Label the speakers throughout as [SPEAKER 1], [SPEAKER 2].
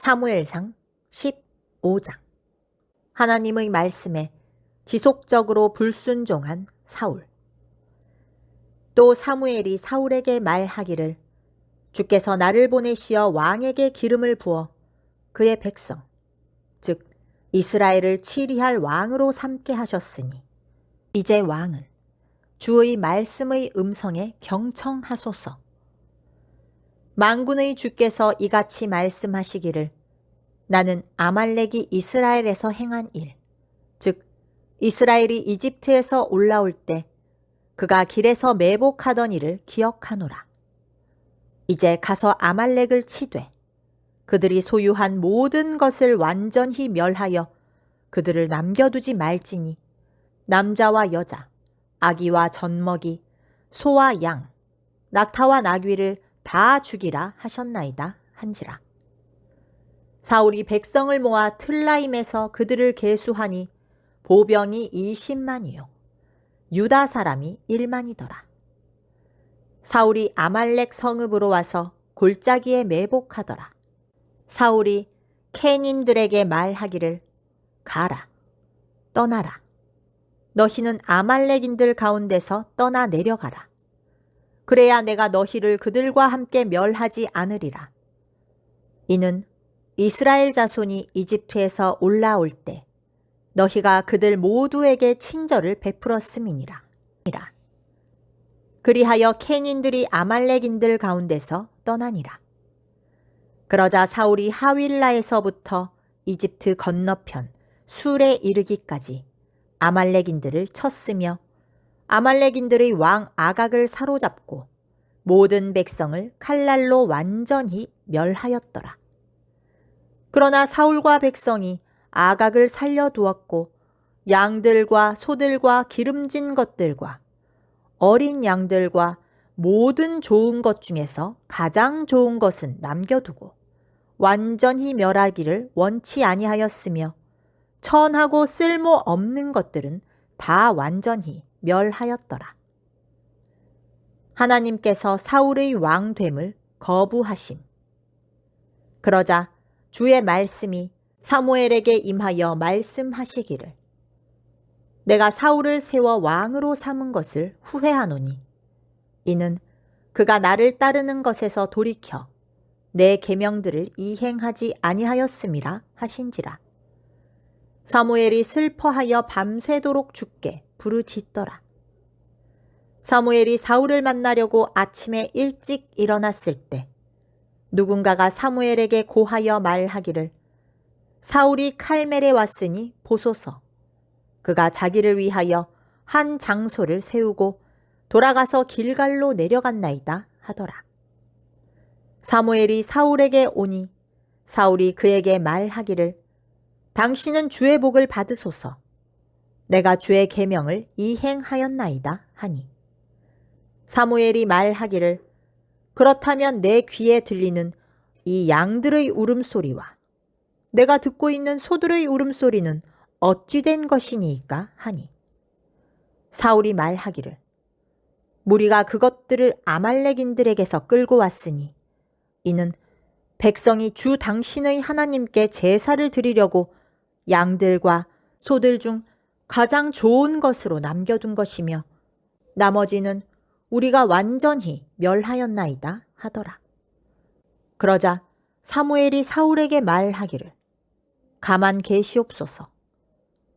[SPEAKER 1] 사무엘상 15장. 하나님의 말씀에 지속적으로 불순종한 사울. 또 사무엘이 사울에게 말하기를 주께서 나를 보내시어 왕에게 기름을 부어 그의 백성 즉 이스라엘을 치리할 왕으로 삼게 하셨으니 이제 왕은 주의 말씀의 음성에 경청하소서 만군의 주께서 이같이 말씀하시기를 나는 아말렉이 이스라엘에서 행한 일, 즉 이스라엘이 이집트에서 올라올 때 그가 길에서 매복하던 일을 기억하노라. 이제 가서 아말렉을 치되 그들이 소유한 모든 것을 완전히 멸하여 그들을 남겨두지 말지니 남자와 여자, 아기와 젖먹이, 소와 양, 낙타와 나귀를 다 죽이라 하셨나이다 한지라. 사울이 백성을 모아 틀라임에서 그들을 계수하니 보병이 20만이요. 유다 사람이 1만이더라. 사울이 아말렉 성읍으로 와서 골짜기에 매복하더라. 사울이 캔인들에게 말하기를 가라, 떠나라. 너희는 아말렉인들 가운데서 떠나 내려가라. 그래야 내가 너희를 그들과 함께 멸하지 않으리라. 이는 이스라엘 자손이 이집트에서 올라올 때 너희가 그들 모두에게 친절을 베풀었음이니라. 그리하여 캔인들이 아말렉인들 가운데서 떠나니라. 그러자 사울이 하윌라에서부터 이집트 건너편 술에 이르기까지 아말렉인들을 쳤으며 아말렉인들의 왕 아각을 사로잡고 모든 백성을 칼날로 완전히 멸하였더라. 그러나 사울과 백성이 아각을 살려두었고 양들과 소들과 기름진 것들과 어린 양들과 모든 좋은 것 중에서 가장 좋은 것은 남겨두고 완전히 멸하기를 원치 아니하였으며 천하고 쓸모 없는 것들은 다 완전히 멸하였더라. 하나님께서 사울의 왕됨을 거부하심. 그러자 주의 말씀이 사무엘에게 임하여 말씀하시기를 내가 사울을 세워 왕으로 삼은 것을 후회하노니 이는 그가 나를 따르는 것에서 돌이켜 내 계명들을 이행하지 아니하였음이라 하신지라 사무엘이 슬퍼하여 밤새도록 죽게 부르짖더라. 사무엘이 사울을 만나려고 아침에 일찍 일어났을 때 누군가가 사무엘에게 고하여 말하기를 사울이 칼멜에 왔으니 보소서. 그가 자기를 위하여 한 장소를 세우고 돌아가서 길갈로 내려갔나이다 하더라. 사무엘이 사울에게 오니 사울이 그에게 말하기를 당신은 주의 복을 받으소서. 내가 주의 계명을 이행하였나이다 하니. 사무엘이 말하기를 그렇다면 내 귀에 들리는 이 양들의 울음소리와 내가 듣고 있는 소들의 울음소리는 어찌 된 것이니까 하니. 사울이 말하기를 무리가 그것들을 아말렉인들에게서 끌고 왔으니 이는 백성이 주 당신의 하나님께 제사를 드리려고 양들과 소들 중 가장 좋은 것으로 남겨둔 것이며 나머지는 우리가 완전히 멸하였나이다 하더라. 그러자 사무엘이 사울에게 말하기를 가만 계시옵소서.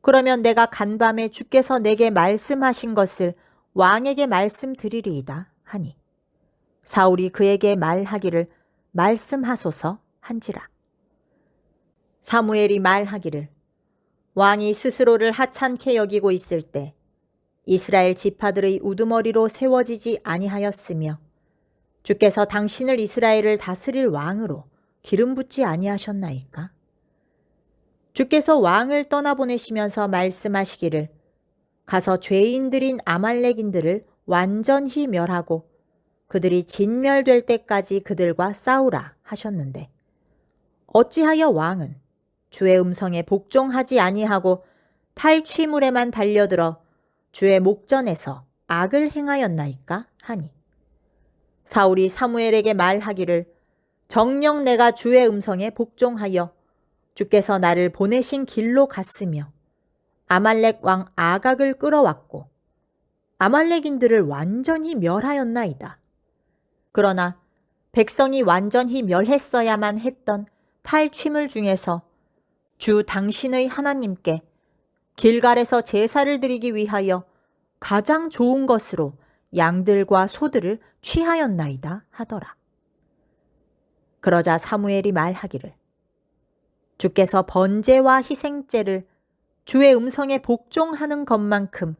[SPEAKER 1] 그러면 내가 간밤에 주께서 내게 말씀하신 것을 왕에게 말씀드리리이다 하니 사울이 그에게 말하기를 말씀하소서 한지라. 사무엘이 말하기를 왕이 스스로를 하찮게 여기고 있을 때 이스라엘 지파들의 우두머리로 세워지지 아니하였으며 주께서 당신을 이스라엘을 다스릴 왕으로 기름 붓지 아니하셨나이까? 주께서 왕을 떠나보내시면서 말씀하시기를 가서 죄인들인 아말렉인들을 완전히 멸하고 그들이 진멸될 때까지 그들과 싸우라 하셨는데 어찌하여 왕은 주의 음성에 복종하지 아니하고 탈취물에만 달려들어 주의 목전에서 악을 행하였나이까 하니 사울이 사무엘에게 말하기를 정녕 내가 주의 음성에 복종하여 주께서 나를 보내신 길로 갔으며 아말렉 왕 아각을 끌어왔고 아말렉인들을 완전히 멸하였나이다. 그러나 백성이 완전히 멸했어야만 했던 탈취물 중에서 주 당신의 하나님께 길갈에서 제사를 드리기 위하여 가장 좋은 것으로 양들과 소들을 취하였나이다 하더라. 그러자 사무엘이 말하기를 주께서 번제와 희생제를 주의 음성에 복종하는 것만큼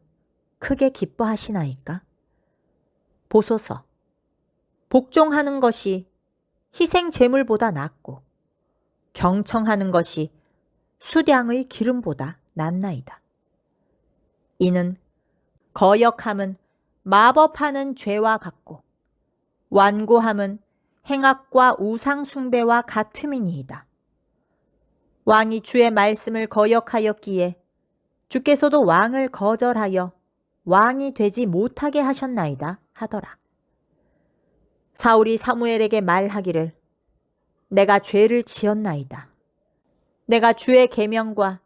[SPEAKER 1] 크게 기뻐하시나이까? 보소서. 복종하는 것이 희생 제물보다 낫고 경청하는 것이 수량의 기름보다 낫나이다. 이는 거역함은 마법하는 죄와 같고 완고함은 행악과 우상 숭배와 같음이니이다. 왕이 주의 말씀을 거역하였기에 주께서도 왕을 거절하여 왕이 되지 못하게 하셨나이다 하더라. 사울이 사무엘에게 말하기를 내가 죄를 지었나이다. 내가 주의 계명과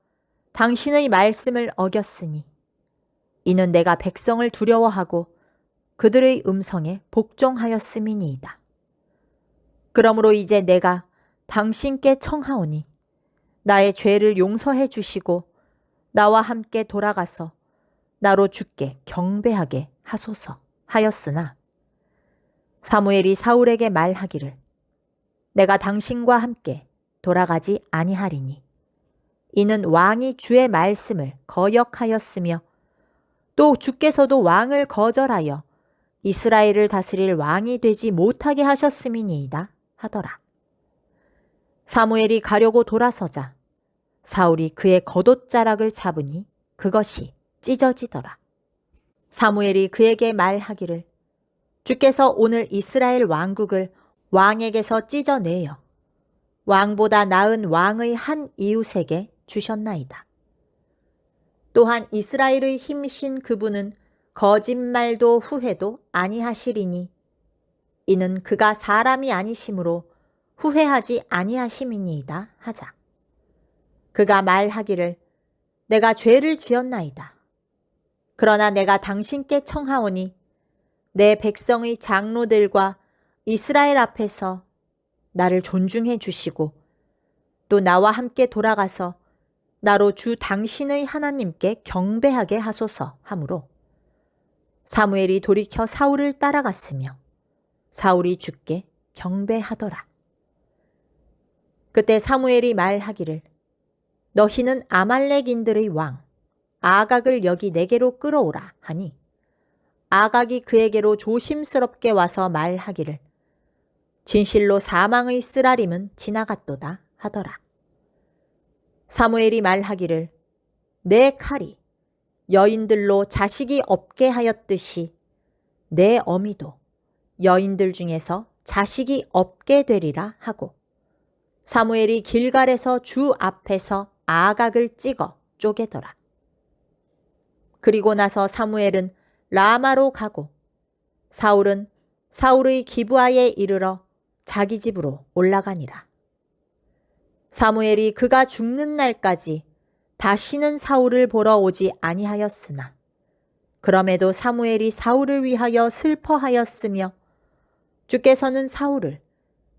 [SPEAKER 1] 당신의 말씀을 어겼으니 이는 내가 백성을 두려워하고 그들의 음성에 복종하였음이니이다. 그러므로 이제 내가 당신께 청하오니 나의 죄를 용서해 주시고 나와 함께 돌아가서 나로 죽게 경배하게 하소서 하였으나 사무엘이 사울에게 말하기를 내가 당신과 함께 돌아가지 아니하리니 이는 왕이 주의 말씀을 거역하였으며 또 주께서도 왕을 거절하여 이스라엘을 다스릴 왕이 되지 못하게 하셨음이니이다 하더라. 사무엘이 가려고 돌아서자 사울이 그의 겉옷자락을 잡으니 그것이 찢어지더라. 사무엘이 그에게 말하기를 주께서 오늘 이스라엘 왕국을 왕에게서 찢어내어 왕보다 나은 왕의 한 이웃에게 주셨나이다. 또한 이스라엘의 힘이신 그분은 거짓말도 후회도 아니하시리니 이는 그가 사람이 아니심으로 후회하지 아니하심이니이다 하자. 그가 말하기를 내가 죄를 지었나이다. 그러나 내가 당신께 청하오니 내 백성의 장로들과 이스라엘 앞에서 나를 존중해 주시고 또 나와 함께 돌아가서 나로 주 당신의 하나님께 경배하게 하소서 하므로 사무엘이 돌이켜 사울을 따라갔으며 사울이 주께 경배하더라. 그때 사무엘이 말하기를 너희는 아말렉인들의 왕 아각을 여기 내게로 끌어오라 하니 아각이 그에게로 조심스럽게 와서 말하기를 진실로 사망의 쓰라림은 지나갔도다 하더라. 사무엘이 말하기를 내 칼이 여인들로 자식이 없게 하였듯이 내 어미도 여인들 중에서 자식이 없게 되리라 하고 사무엘이 길갈에서 주 앞에서 아각을 찍어 쪼개더라. 그리고 나서 사무엘은 라마로 가고 사울은 사울의 기부하에 이르러 자기 집으로 올라가니라. 사무엘이 그가 죽는 날까지 다시는 사울을 보러 오지 아니하였으나 그럼에도 사무엘이 사울을 위하여 슬퍼하였으며 주께서는 사울을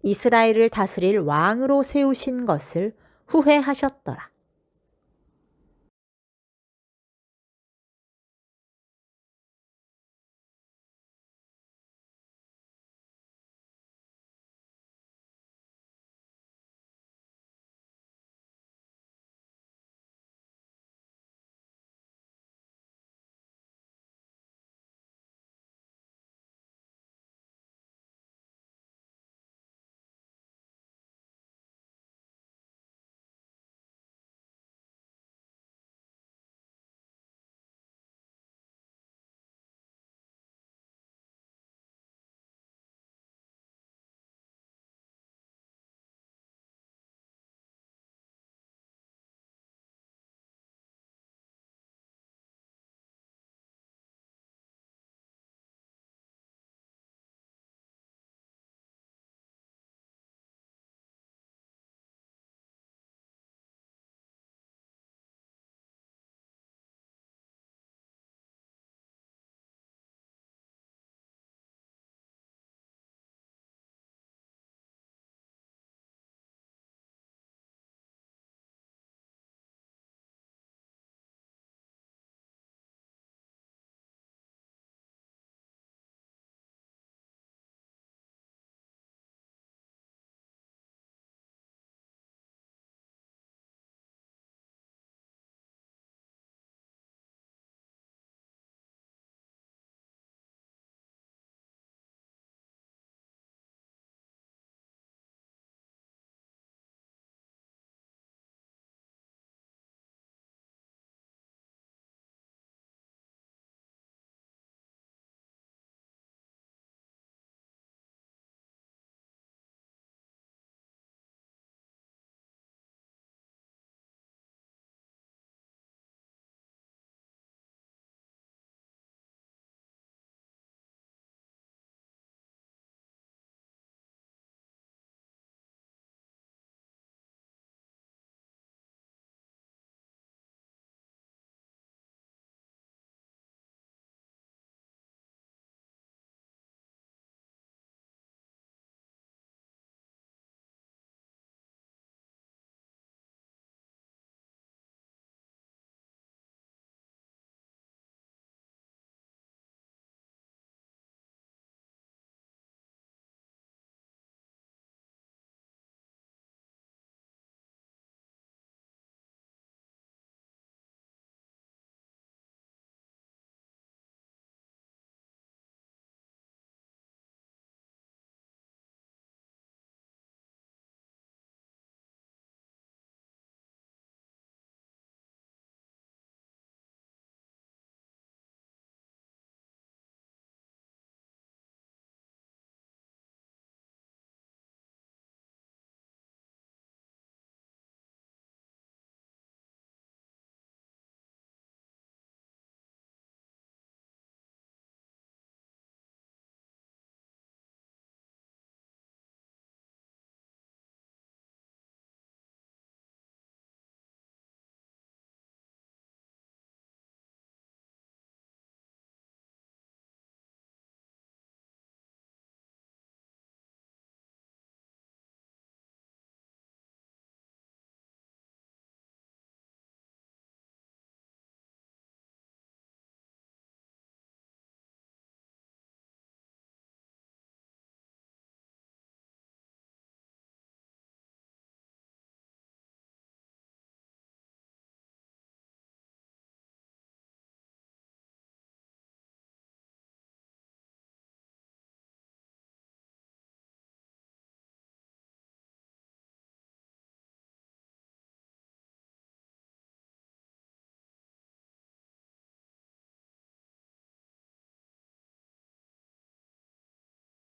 [SPEAKER 1] 이스라엘을 다스릴 왕으로 세우신 것을 후회하셨더라.